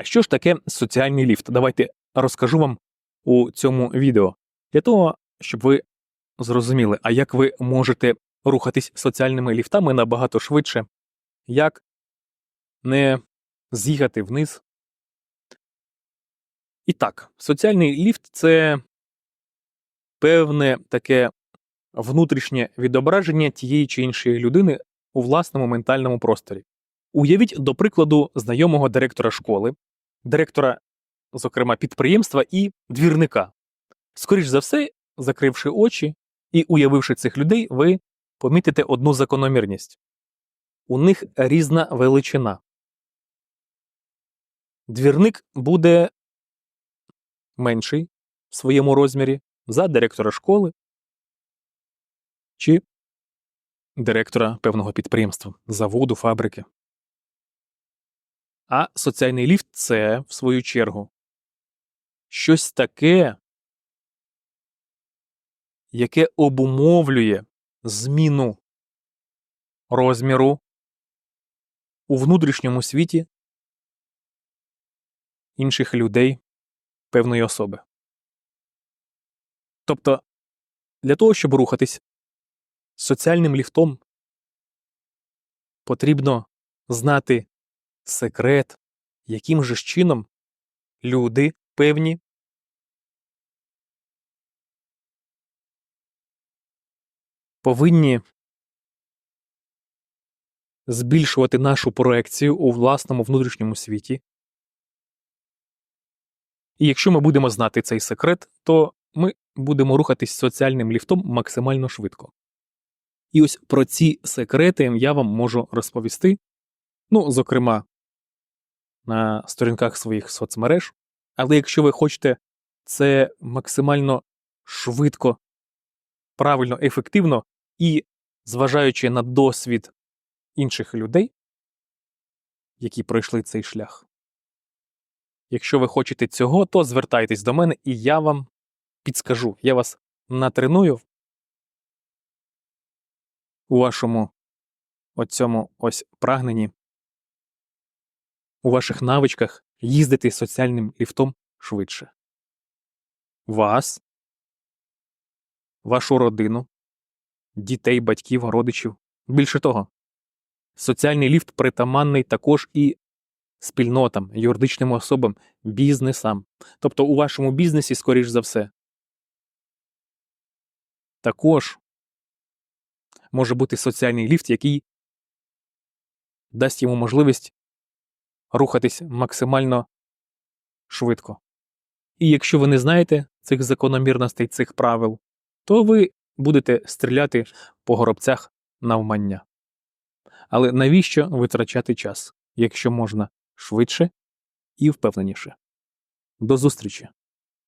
А що ж таке соціальний ліфт? Давайте розкажу вам у цьому відео для того, щоб ви зрозуміли, а як ви можете рухатись соціальними ліфтами набагато швидше, як не з'їхати вниз. І так, соціальний ліфт це певне таке внутрішнє відображення тієї чи іншої людини у власному ментальному просторі. Уявіть, до прикладу, знайомого директора школи, директора, зокрема, підприємства і двірника. Скоріш за все, закривши очі і уявивши цих людей, ви помітите одну закономірність у них різна величина. Двірник буде менший в своєму розмірі за директора школи чи директора певного підприємства, заводу, фабрики. А соціальний ліфт це, в свою чергу, щось таке, яке обумовлює зміну розміру у внутрішньому світі інших людей певної особи. Тобто, для того, щоб рухатись соціальним ліфтом, потрібно знати секрет, яким же ж чином люди певні повинні збільшувати нашу проекцію у власному внутрішньому світі. І якщо ми будемо знати цей секрет, то ми будемо рухатись соціальним ліфтом максимально швидко. І ось про ці секрети я вам можу розповісти, ну, зокрема, на сторінках своїх соцмереж. Але якщо ви хочете це максимально швидко, правильно, ефективно і зважаючи на досвід інших людей, які пройшли цей шлях. Якщо ви хочете цього, то звертайтесь до мене, і я вам підскажу. Я вас натреную у вашому оцьому ось прагненні, у ваших навичках їздити соціальним ліфтом швидше. Вас, вашу родину, дітей, батьків, родичів. Більше того, соціальний ліфт притаманний також і спільнотам, юридичним особам, бізнесам. Тобто у вашому бізнесі, скоріш за все, також може бути соціальний ліфт, який дасть йому можливість рухатись максимально швидко. І якщо ви не знаєте цих закономірностей, цих правил, то ви будете стріляти по горобцях навмання. Але навіщо витрачати час, якщо можна швидше і впевненіше? До зустрічі!